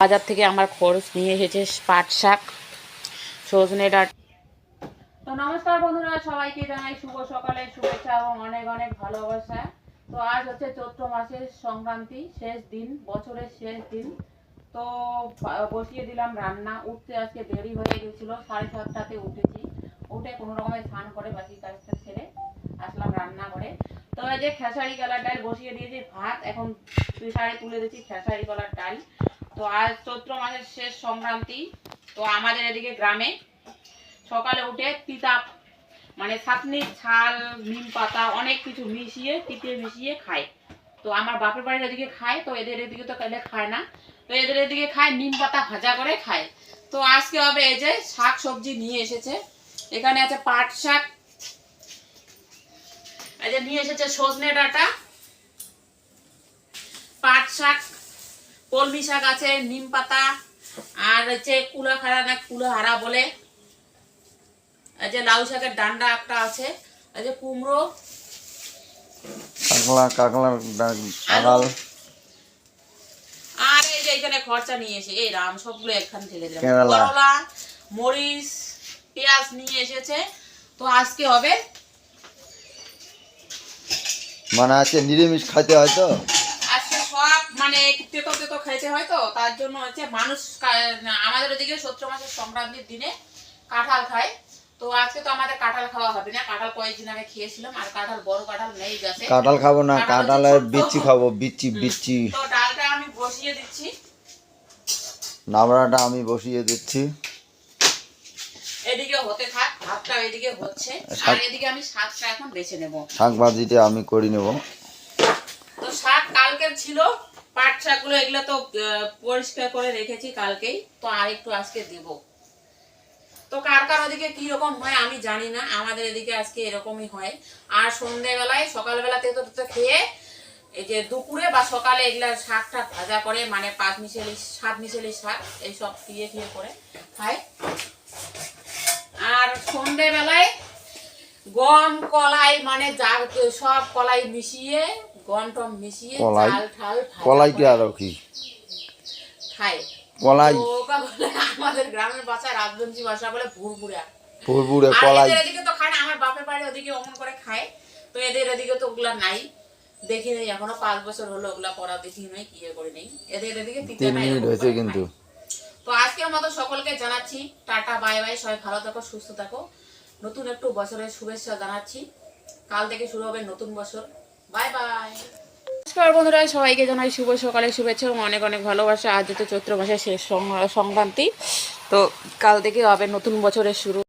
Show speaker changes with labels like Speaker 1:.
Speaker 1: বাজার থেকে আমার খরচ নিয়ে এসেছে পাট শাক, সজনে ডাঁটা তো নমস্কার বন্ধুরা, সবাইকে জানাই শুভ সকালে শুভেচ্ছা এবং অনেক অনেক ভালোবাসা। তো আজ হচ্ছে চৈত্র মাসের সংক্রান্তি, শেষ দিন, বছরের শেষ দিন। তো বসিয়ে দিলাম রান্না। উঠতে আজকে দেরি হয়ে গেছিল, সাড়ে সাতটাতে উঠেছি। উঠে কোনো রকমের স্নান করে বাকি কাজটা ছেড়ে আসলাম রান্না করে তো এই যে খেসারি কলার ডাল বসিয়ে দিয়েছি, ভাত এখন প্রেসারে তুলে দিয়েছি খেসারি কলার ডাল। তো আজ চৈত্র মাসের শেষ সংক্রান্তি, তো আমাদের এদিকে গ্রামে সকালে উঠে তিতা মানে ছাতনির ছাল, নিম পাতা, অনেক কিছু মিশিয়ে, তিতে মিশিয়ে খায়। তো আমার বাপের বাড়ির এদিকে খায়, তো এদের এদিকে তো কেলে খায় না। তো এদের এদিকে খায়, নিম পাতা ভাজা করে খায়। তো আজকে হবে এই যে শাক সবজি নিয়ে এসেছে। এখানে আছে পাট শাক। এই যে নিয়ে এসেছে সজনে ডাঁটা। পাট শাক। কলমি শাক আছে নিম পাতা আর হচ্ছে কুলাখাড়া না কুলাহারা বলে। এই যে লাউ শাকের ডান্ডা একটা আছে এই যে কুমড়ো।
Speaker 2: কাকলা কাকলার ডা-
Speaker 1: আর এই যে এখানে খরচা নিয়ে এসে এই রাম সবগুলো এখান থেকে
Speaker 2: কেরালা।
Speaker 1: মরিচ পেঁয়াজ নিয়ে এসেছে। তো আজকে হবে?
Speaker 2: মানে আছে নিরামিষ খাইতে হয় তো?
Speaker 1: আজকে মানে তেতো তেতো খাইতে হয় তো তার জন্য হচ্ছে মানুষ আমাদের ওদিকে সত্র মাসের সংক্রান্তির দিনে কাঁঠাল খায়। তো আজকে তো আমাদের কাঁঠাল খাওয়া হবে না কাঁঠাল কয়েকদিন আগে খেয়েছিলাম আর কাঁঠাল বড় কাঁঠাল নেই গাছে।
Speaker 2: কাঁঠাল খাব না কাঁঠালের বিচি খাব বিচি বিচি।
Speaker 1: তো ডালটা আমি বসিয়ে দিচ্ছি।
Speaker 2: নাবড়াটা আমি বসিয়ে দিচ্ছি।
Speaker 1: এদিকে হতে থাক ভাতটা এদিকে হচ্ছে। আর এদিকে আমি শাকটা এখন বেছে নেব।
Speaker 2: শাক ভাজিটা আমি করি নেব।
Speaker 1: তো শাক কালকের ছিল পাট শাকগুলো এগুলো তো পরিষ্কার করে রেখেছি কালকেই, তো আর আজকে দেব। তো কার কার ওদিকে হয় আমি জানি না, আমাদের এদিকে আজকে এরকমই হয়। আর সন্ধ্যেবেলায় তো খেয়ে, এই যে দুপুরে বা সকালে এগুলা শাকটা ভাজা করে মানে পাঁচ মিশেলি, সাত মিশেলি শাক এইসব দিয়ে দিয়ে করে খায় আর সন্ধ্যেবেলায় গম, কলাই মানে যা সব কলাই মিশিয়ে মিশিয়ে
Speaker 2: কলাই? কলাইতে
Speaker 1: করে
Speaker 2: কি?
Speaker 1: খায়
Speaker 2: কলাই।
Speaker 1: আমাদের গ্রামের ভাষায় রাজবংশী ভাষা বলে ভুরভুরা।
Speaker 2: কলাই।
Speaker 1: এদিকে তো খায় না আমার বাপের বাড়ি ওদিকে অমন করে খায়। তো এদের এদিকে তো ওগুলা নাই। দেখি নেই এখনও পাঁচ বছর হলো ওগুলা করা দেখি নাই কি করে নেই। এদের এদিকে
Speaker 2: তিন মিনিট হয়েছে কিন্তু।
Speaker 1: তো আজকের মতো সকলকে জানাচ্ছি টাটা বাই বাই সবাই ভালো থাকো সুস্থ থাকো। নতুন একটু বছরের শুভেচ্ছা জানাচ্ছি। কাল থেকে শুরু হবে নতুন বছর। নমস্কার বন্ধুরা, সবাইকে জানাই শুভ সকালে শুভেচ্ছা এবং অনেক অনেক ভালোবাসা। আজ তো চৈত্র মাসের শেষ সংক্রান্তি। তো কাল থেকে হবে নতুন বছরের শুরু।